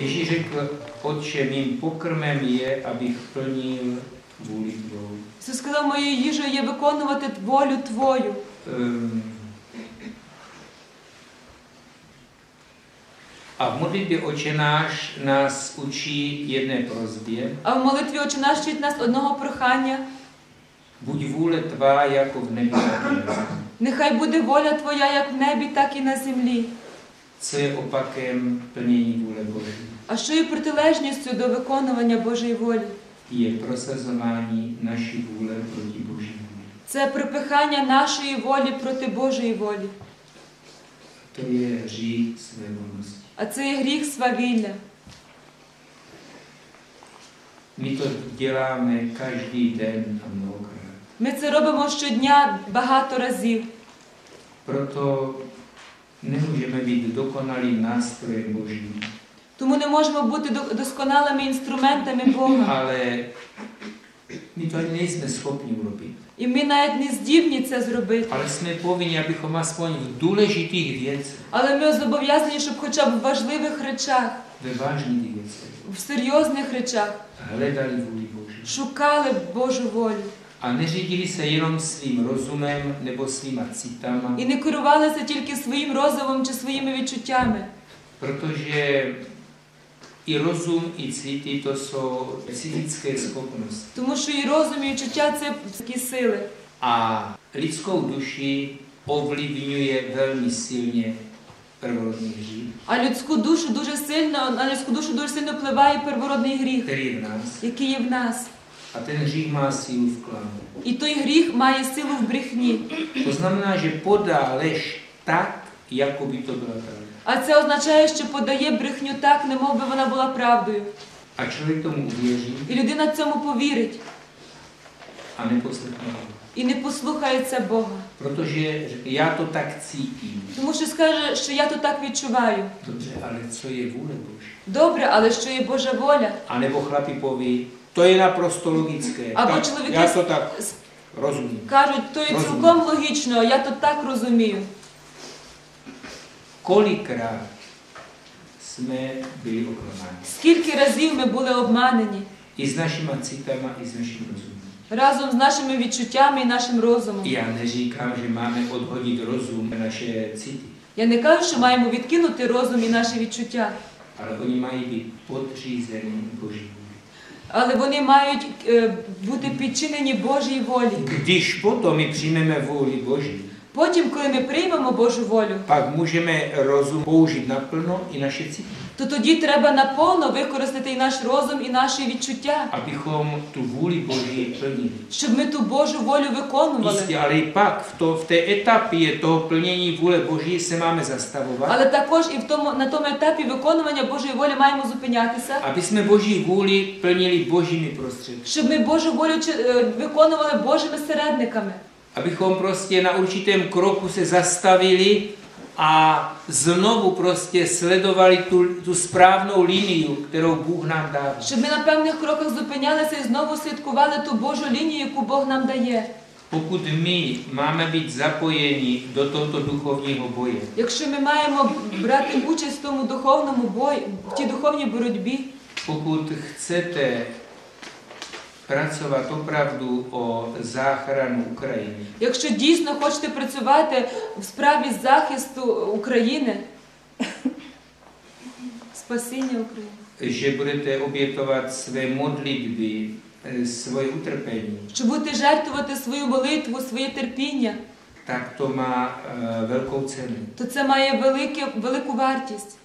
Ježíš řekl, Otče, mým pokrmem je, abych plnil vůli tvou. Ісус сказав, моєю їжею є виконувати волю Твою. Ehm, A v modlitbě Oče náš nás učí jedné prozbě. А в молитві Отче наш вчить нас одного прохання. Buď vůle tvá jako v nebi, tak i na zemi. Нехай буде воля Твоя як в небі, так і на землі. Je opakem plnění vůle Boží? А що є протилежністю до виконування Божої волі? Je prosazování naší vůle proti Boží vůli. Це припихання нашої волі проти Божої волі. Je hřích své volnosti. А це є гріх свавілля. My to děláme každý den a mnohokrát. Ми це робимо щодня багато разів. Proto nemůžeme být dokonalým nástrojem Božím, Тому не можемо бути до- досконалими інструментами Бога. ale my to ani nejsme schopni urobit. І ми навіть не здібні це зробити. Ale jsme povinni, abychom aspoň v důležitých věcech, Але ми зобов'язані, щоб хоча б в важливих речах, ve vážných věcech, в серйозних речах hledali vůli Boží. шукали Божу волю. A neřídili se jenom svým rozumem nebo svýma citama, І не керувалися тільки своїм розумом чи своїми відчуттями. protože i rozum, i city to jsou psychické schopnosti. Тому що і розум, і відчуття це такі сили. A lidskou duši ovlivňuje velmi silně perverzní hřích, А людську душу дуже сильно, на людську душу дуже сильно впливає первородний гріх, který je v nás. який є в нас. A ten hřích má sílu v klamu. І той гріх має силу в брехні. To znamená, že podá lež tak, jako by to byla pravda. А це означає, що подає брехню так, немов би вона була правдою. A člověk tomu uvěří І людина цьому повірить a neposlechne ho. і не послухається Бога. Protože řekne, já to tak cítím. Тому що скаже, що я то так відчуваю. Dobře, ale co je vůle Boží? Добре, але що є Божа воля? A nebo chlapi poví, to je naprosto logické. Або Tak, чоловіки to tak с- rozumím. кажуть, то є цілком логічно, я то так розумію. Kolikrát jsme byli oklamáni. Скільки разів ми були обманені I s našima citama, i s naším rozumem. разом з нашими відчуттями і нашим розумом. Já neříkám, že máme odhodit rozum a naše city, Я не кажу, що маємо відкинути розум і наші відчуття, ale oni mají být podřízení Boží vůli. Але вони мають е, бути підчинені Божій волі. Když potom my přijmeme vůli Boží, Потім, коли ми приймемо Божу волю, pak můžeme rozum použít naplno i naše city, то тоді треба наповно використати і наш розум, і наші відчуття, abychom tu vůli Boží plnili. щоб ми ту Божу волю виконували. Jistě, ale i pak v, to, v té etapě toho plnění vůle Boží se máme zastavovat, Але також і в тому на тому етапі виконування Божої волі маємо зупинятися, aby jsme Boží vůli plnili božími prostředky. щоб ми Божу волю е, виконували Божими середниками. Abychom prostě na určitém kroku se zastavili a znovu prostě sledovali tu, tu správnou liniu, kterou Bůh nám dává. Щоб ми на певних кроках зупинялися і знову слідкували ту Божу лінію, яку Бог нам дає. Pokud my máme být zapojeni do tohoto duchovního boje, Якщо ми маємо брати участь в тому духовному бої, в тій духовній боротьбі, pokud chcete pracovat opravdu o záchranu Ukrajiny, якщо дійсно хочете працювати в справі захисту України, спасіння України, budete obětovat své modlitby, eh, svoje utrpení, що будете жертвувати свою молитву, своє терпіння, tak to má eh, velkou cenu. то це має велике, велику вартість.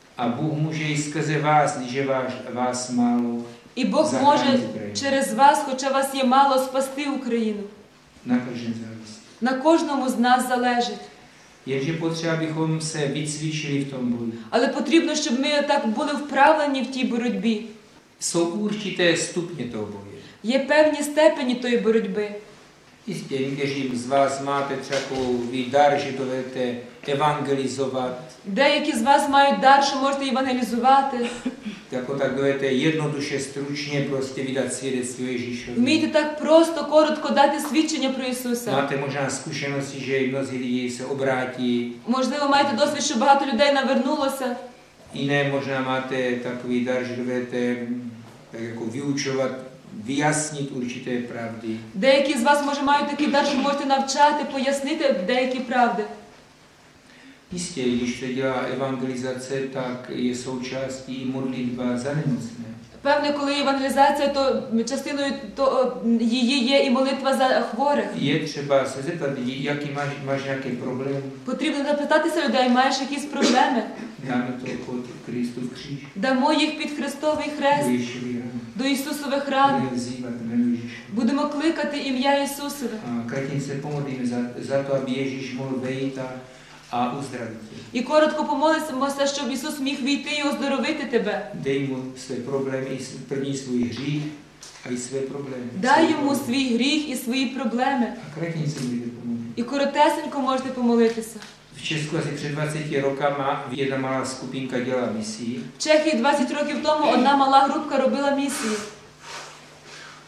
Může i skrze vás, když je vás, vás málo, І Бог може через вас, хоча вас є мало, спасти Україну. na з нас. На кожному з нас залежить. Potřeba, abychom se vycvičili v tom boji. Але потрібно, щоб ми так були вправлені в тій боротьбі. Є певні степені тої боротьби. Jistě, někteří z vás máte takový dar, že dovedete evangelizovat, Деякі з вас мають дар, що можете евангелізувати. tak dovedete jednoduše, stručně prostě vydat svědectví o Ježíšovi. Вмієте так просто, коротко дати свідчення про Ісуса. Máte možná zkušenosti, že mnozí lidi se obrátí, Можливо, маєте досвід, що багато людей навернулося, možná máte takový dar, že dovedete mm, tak jako vyučovat, vyjasnit určité pravdy. Деякі з вас, може, мають такий дар, що можете навчати, пояснити деякі правди. Jistě, když se dělá evangelizace, tak je součástí i modlitba za nemocné. Певне, коли є евангелізація, то частиною то, її є і молитва за хворих. Je třeba se zeptat lidí, jaký máš, máš nějaké problémy, Потрібно запитатися людей, маєш якісь проблеми? dáme to pod Kristův kříž, Дамо їх під Христовий хрест, rany. До Ісусових ран. Будемо кликати ім'я Ісусове. A krátně se pomodlíme za, za to, aby Ježíš mohl vejít a, a uzdravit tě. І коротко помолимося, щоб Ісус міг війти і оздоровити тебе. Mu své problémy, i s- první svůj hřích a i své problémy. Дай йому свій гріх і свої проблеми. Můžete pomodlit. І коротесенько можете помолитися. Česku asi před 20 rokama jedna malá skupinka dělala misii В Чехії 20 rokів тому одна мала групка робила місію.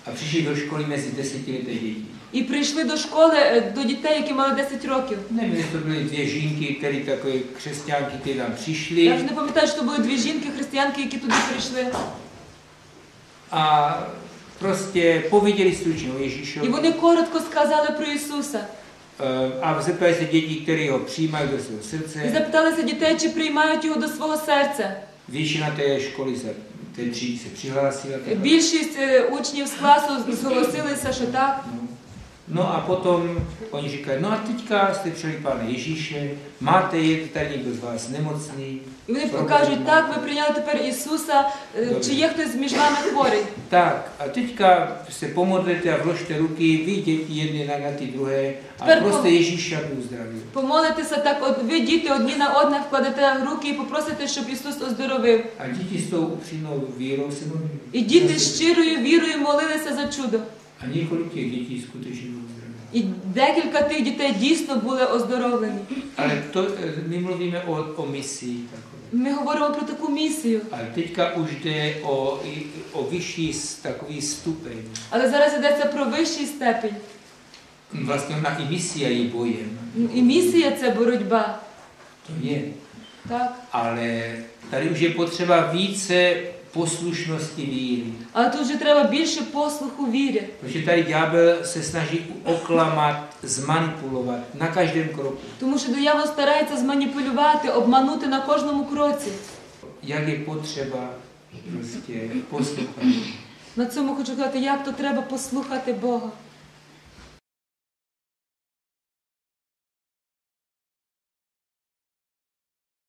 a přišli do školy mezi desetileté děti. І прийшли до школи е, до дітей, які мали 10 років. Nevím, jestli to byly dvě žínky, které takové křesťanky, které tam Я přišly вже не пам'ятаю, що були дві жінки, християнки, які туди прийшли. a prostě pověděli stručně o І Ježíšovi. вони коротко сказали про Ісуса. Eh, A zeptali se dětí, které ho přijímají do svého І srdce. запиталися дітей, чи приймають його до свого серця. Většina té školy se, té třídy se přihlásila. Більшість е, учнів з класу зголосилися, що так. No. a potom oni říkají, no a teďka jste přijali Pána Ježíše, máte je tady někdo z vás nemocný, І вони кажуть, так, ви прийняли тепер Ісуса, е, чи є хтось між вами хворий? Tak a teďka se pomodlete a vložte ruky, vy děti jedny na, na ty druhé a proste pom- Ježíša, aby uzdravil. Помолитися так, от ви діти одні на одне вкладете руки і попросите, щоб Ісус оздоровив. A děti s tou upřímnou vírou se modlili. І діти з щирою вірою молилися за чудо. A několik těch dětí skutečně bylo uzdraveno. І декілька тих дітей дійсно були оздоровлені. Ale to, eh, my mluvíme o, o misii takové. Ми говоримо про таку місію. Ale teďka už jde o, i- o vyšší s- takový stupeň. Але зараз йдеться про вищий степень. Vlastně ona i misia je bojem. І місія це боротьба. To je. Так? Ale tady už je potřeba více poslušnosti víry. Але тут вже треба більше послуху вірі. Protože tady ďábel se snaží oklamat, zmanipulovat na každém kroku. Тому що диявол старається зманіпулювати, обманути на кожному кроці. Як є потреба просто послухати. На цьому хочу сказати, як то треба послухати Бога.